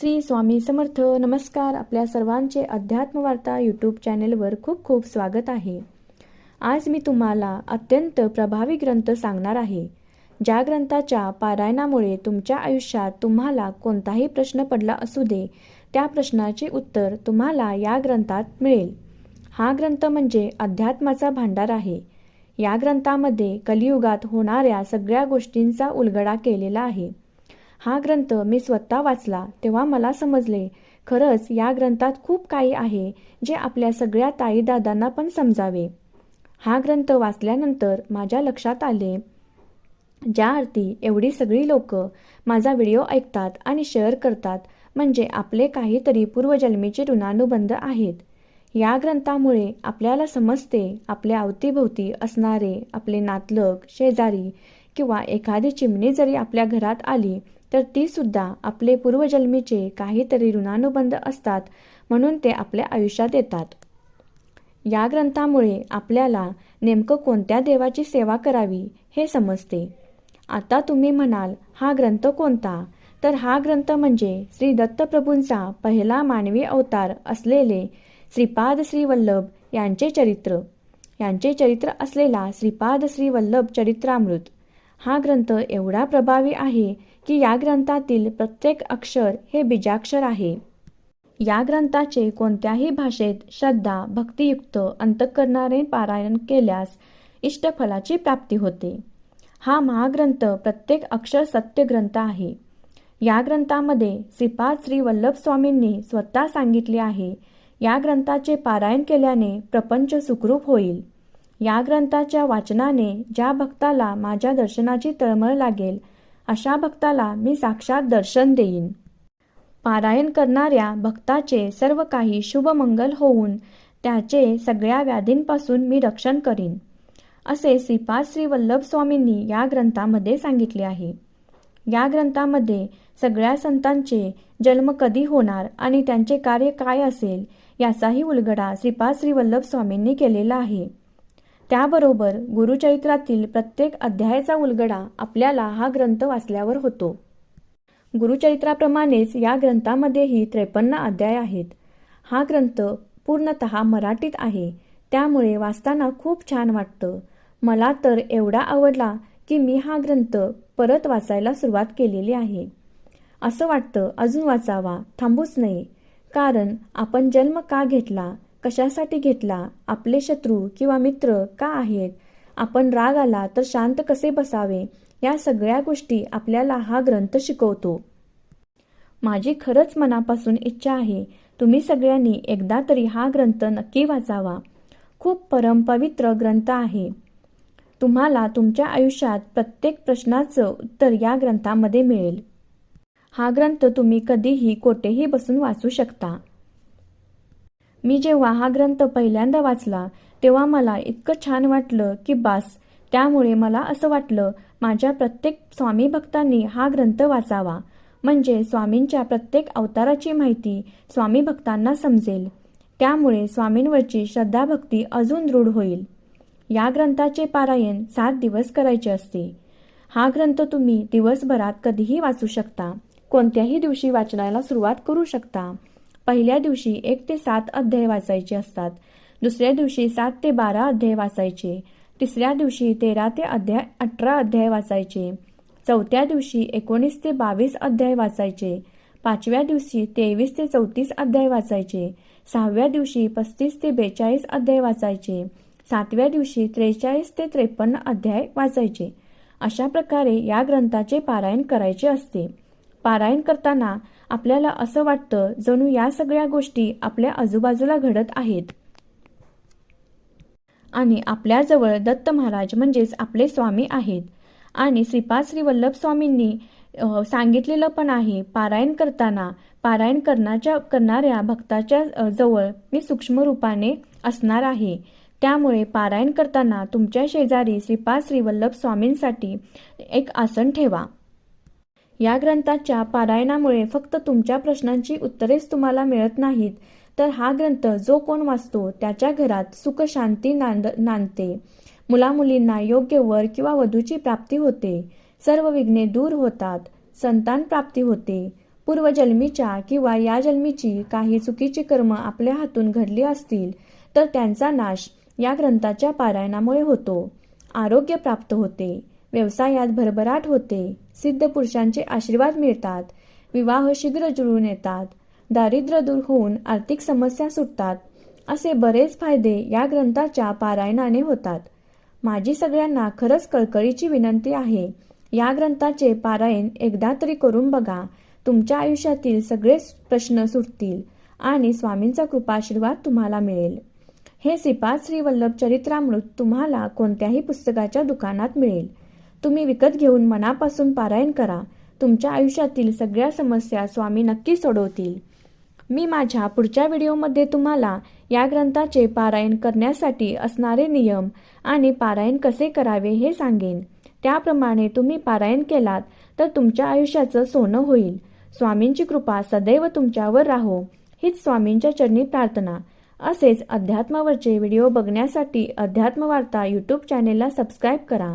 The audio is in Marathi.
श्री स्वामी समर्थ. नमस्कार. आपल्या सर्वांचे अध्यात्मवार्ता यूट्यूब चॅनेलवर खूप खूप स्वागत आहे. आज मी तुम्हाला अत्यंत प्रभावी ग्रंथ सांगणार आहे. ज्या ग्रंथाच्या पारायणामुळे तुमच्या आयुष्यात तुम्हाला कोणताही प्रश्न पडला असू दे त्या प्रश्नाचे उत्तर तुम्हाला या ग्रंथात मिळेल. हा ग्रंथ म्हणजे अध्यात्माचा भांडार आहे. या ग्रंथामध्ये कलियुगात होणाऱ्या सगळ्या गोष्टींचा उलगडा केलेला आहे. हा ग्रंथ मी स्वतः वाचला तेव्हा मला समजले. खरंच या ग्रंथात खूप काही आहे जे आपल्या सगळ्या ताईदादांना पण समजावे. हा ग्रंथ वाचल्यानंतर माझ्या लक्षात आले. ज्या अर्थी एवढी सगळी लोक माझा व्हिडिओ ऐकतात आणि शेअर करतात म्हणजे आपले काहीतरी पूर्वजन्मीचे ऋणानुबंध आहेत. या ग्रंथामुळे आपल्याला समजते आपल्या अवतीभोवती असणारे आपले नातलग शेजारी किंवा एखादी चिमणी जरी आपल्या घरात आली तर तीसुद्धा आपले पूर्वजन्मीचे काहीतरी ऋणानुबंध असतात म्हणून ते आपल्या आयुष्यात येतात. या ग्रंथामुळे आपल्याला नेमकं कोणत्या देवाची सेवा करावी हे समजते. आता तुम्ही म्हणाल हा ग्रंथ कोणता? तर हा ग्रंथ म्हणजे श्री दत्तप्रभूंचा पहिला मानवी अवतार असलेले श्रीपाद श्रीवल्लभ यांचे चरित्र. यांचे चरित्र असलेला श्रीपाद श्रीवल्लभ चरित्रामृत. हा ग्रंथ एवढा प्रभावी आहे की या ग्रंथातील प्रत्येक अक्षर हे बीजाक्षर आहे. या ग्रंथाचे कोणत्याही भाषेत श्रद्धा भक्तियुक्त अंतकरणारे पारायण केल्यास इष्टफलाची प्राप्ती होते. हा महाग्रंथ प्रत्येक अक्षर सत्य ग्रंथ आहे. या ग्रंथामध्ये श्रीपाद श्री वल्लभ स्वामींनी स्वतः सांगितले आहे या ग्रंथाचे पारायण केल्याने प्रपंच सुखरूप होईल. या ग्रंथाच्या वाचनाने ज्या भक्ताला माझ्या दर्शनाची तळमळ लागेल अशा भक्ताला मी साक्षात दर्शन देईन. पारायण करणाऱ्या भक्ताचे सर्व काही शुभमंगल होऊन त्याचे सगळ्या व्याधींपासून मी रक्षण करीन असे श्रीपाद श्री वल्लभ स्वामींनी या ग्रंथामध्ये सांगितले आहे. या ग्रंथामध्ये सगळ्या संतांचे जन्म कधी होणार आणि त्यांचे कार्य काय असेल याचाही उलगडा श्रीपाद श्री वल्लभ स्वामींनी केलेला आहे. त्याबरोबर गुरुचरित्रातील प्रत्येक अध्यायाचा उलगडा आपल्याला हा ग्रंथ वाचल्यावर होतो. गुरुचरित्राप्रमाणेच या ग्रंथामध्येही त्रेपन्न अध्याय आहेत. हा ग्रंथ पूर्णत मराठीत आहे. त्यामुळे वाचताना खूप छान वाटतं. मला तर एवढा आवडला की मी हा ग्रंथ परत वाचायला सुरुवात केलेली आहे. असं वाटतं अजून वाचावा थांबूच नये. कारण आपण जन्म का घेतला? कशासाठी घेतला? आपले शत्रू किंवा मित्र का आहेत? आपण राग आला तर शांत कसे बसावे? या सगळ्या गोष्टी आपल्याला हा ग्रंथ शिकवतो. माझी खरंच मनापासून इच्छा आहे. तुम्ही सगळ्यांनी एकदा तरी हा ग्रंथ नक्की वाचावा. खूप परमपवित्र ग्रंथ आहे. तुम्हाला तुमच्या आयुष्यात प्रत्येक प्रश्नाचं उत्तर या ग्रंथामध्ये मिळेल. हा ग्रंथ तुम्ही कधीही कोठेही बसून वाचू शकता. मी जेव्हा हा ग्रंथ पहिल्यांदा वाचला तेव्हा मला इतकं छान वाटलं की बास त्यामुळे मला असं वाटलं माझ्या प्रत्येक स्वामी भक्तांनी हा ग्रंथ वाचावा. म्हणजे स्वामींच्या प्रत्येक अवताराची माहिती स्वामी भक्तांना समजेल. त्यामुळे स्वामींवरची श्रद्धाभक्ती अजून दृढ होईल. या ग्रंथाचे पारायण सात दिवस करायचे असते. हा ग्रंथ तुम्ही दिवसभरात कधीही वाचू शकता. कोणत्याही दिवशी वाचनाला सुरुवात करू शकता. पहिल्या दिवशी एक ते सात अध्याय वाचायचे असतात. दुसऱ्या दिवशी सात ते बारा अध्याय वाचायचे. तिसऱ्या दिवशी तेरा ते अध्याय अठरा अध्याय वाचायचे. चौथ्या दिवशी एकोणीस ते बावीस अध्याय वाचायचे. पाचव्या दिवशी तेवीस ते चौतीस अध्याय वाचायचे. सहाव्या दिवशी पस्तीस ते बेचाळीस अध्याय वाचायचे. सातव्या दिवशी त्रेचाळीस ते त्रेपन्न अध्याय वाचायचे. अशा प्रकारे या ग्रंथाचे पारायण करायचे असते. पारायण करताना आपल्याला असं वाटतं जणू या सगळ्या गोष्टी आपल्या आजूबाजूला घडत आहेत. आणि आपल्याजवळ दत्त महाराज म्हणजेच आपले स्वामी आहेत. आणि श्रीपाद श्री वल्लभ स्वामींनी सांगितलेलं पण आहे पारायण करताना पारायण करण्याच्या करणाऱ्या भक्ताच्या जवळ मी सूक्ष्म रूपाने असणार आहे. त्यामुळे पारायण करताना तुमच्या शेजारी श्रीपाद श्री वल्लभ स्वामींसाठी एक आसन ठेवा. या ग्रंथाच्या पारायणामुळे फक्त तुमच्या प्रश्नांची उत्तरेच तुम्हाला मिळत नाहीत. तर हा ग्रंथ जो कोण वाचतो त्याच्या घरात सुख शांती नांद नांदते. मुलामुलींना योग्य वर किंवा वधूची प्राप्ती होते. सर्व विघ्ने दूर होतात. संतान प्राप्ती होते. पूर्वजन्मीच्या किंवा या जन्मीची काही चुकीची कर्म आपल्या हातून घडली असतील तर त्यांचा नाश या ग्रंथाच्या पारायणामुळे होतो. आरोग्य प्राप्त होते. व्यवसायात भरभराट होते. सिद्ध पुरुषांचे आशीर्वाद मिळतात. विवाह शीघ्र जुळून येतात. दारिद्र्य दूर होऊन आर्थिक समस्या सुटतात. असे बरेच फायदे या ग्रंथाच्या पारायणाने होतात. माझी सगळ्यांना खरंच कळकळीची विनंती आहे. या ग्रंथाचे पारायण एकदा तरी करून बघा. तुमच्या आयुष्यातील सगळे प्रश्न सुटतील आणि स्वामींचा कृपाशीर्वाद तुम्हाला मिळेल. हे श्रीपाद श्री वल्लभ चरित्रामृत तुम्हाला कोणत्याही पुस्तकाच्या दुकानात मिळेल. तुम्ही विकत घेऊन मनापासून पारायण करा. तुमच्या आयुष्यातील सगळ्या समस्या स्वामी नक्की सोडवतील. मी माझ्या पुढच्या व्हिडिओमध्ये तुम्हाला या ग्रंथाचे पारायण करण्यासाठी असणारे नियम आणि पारायण कसे करावे हे सांगेन. त्याप्रमाणे तुम्ही पारायण केलात तर तुमच्या आयुष्याचं सोनं होईल. स्वामींची कृपा सदैव तुमच्यावर राहो. हीच स्वामींच्या चरणी प्रार्थना. असेच अध्यात्मावरचे व्हिडिओ बघण्यासाठी अध्यात्मवार्ता यूट्यूब चॅनेलला सबस्क्राईब करा.